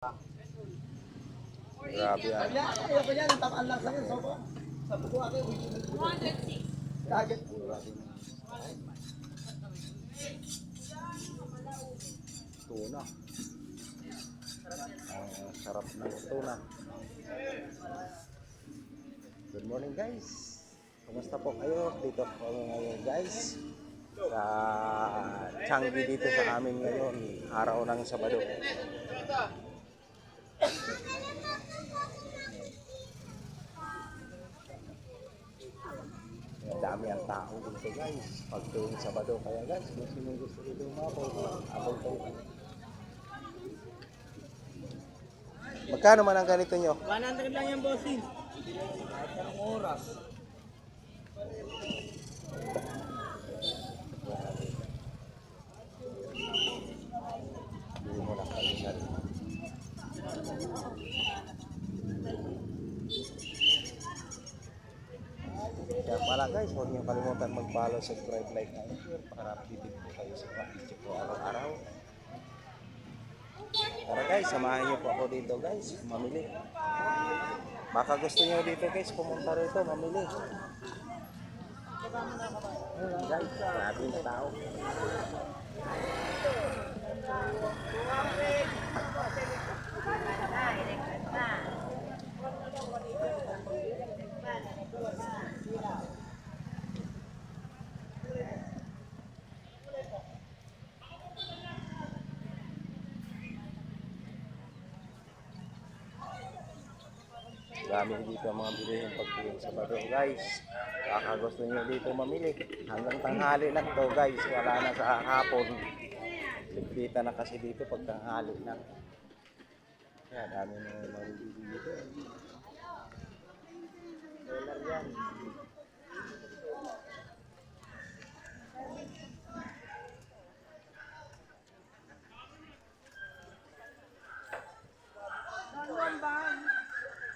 Grabe. Kaya, kaya pa yan, tamaan lang sa'yo, sobo. Sabi ko ako, 206. Kagat. Tuna. Ang sarap ng tuna. Good morning guys. Kumusta po kayo? Dito po kami ngayon guys. Sa Changi dito sa amin ngayon. Araw ng Sabado. Dami ang tao dito guys. Pag tuwing Sabado. Kaya guys, kung sino gusto dito umabot, abot kayo. Magkano man ang ganito nyo? 100 lang yung bossing. Kahit anong oras. Bili mo ng kalingan. Kaya pala guys, huwag niyo kalimutan mag-follow, subscribe, like, and share para updated po kayo sa mga video ko araw-araw. Tara guys, samahan niyo po ako dito guys, mamili. Baka gusto niyo dito guys, pumunta rito, mamili. Guys, yung tao. Dami dito ang mga bilihin pag tuwing Sabado guys. Baka gusto niyo dito mamili. Hanggang tanghali lang to guys. Wala na sa hapon. Librita na kasi dito pag tanghali lang. Kaya dami na mamili dito. Dollar yan.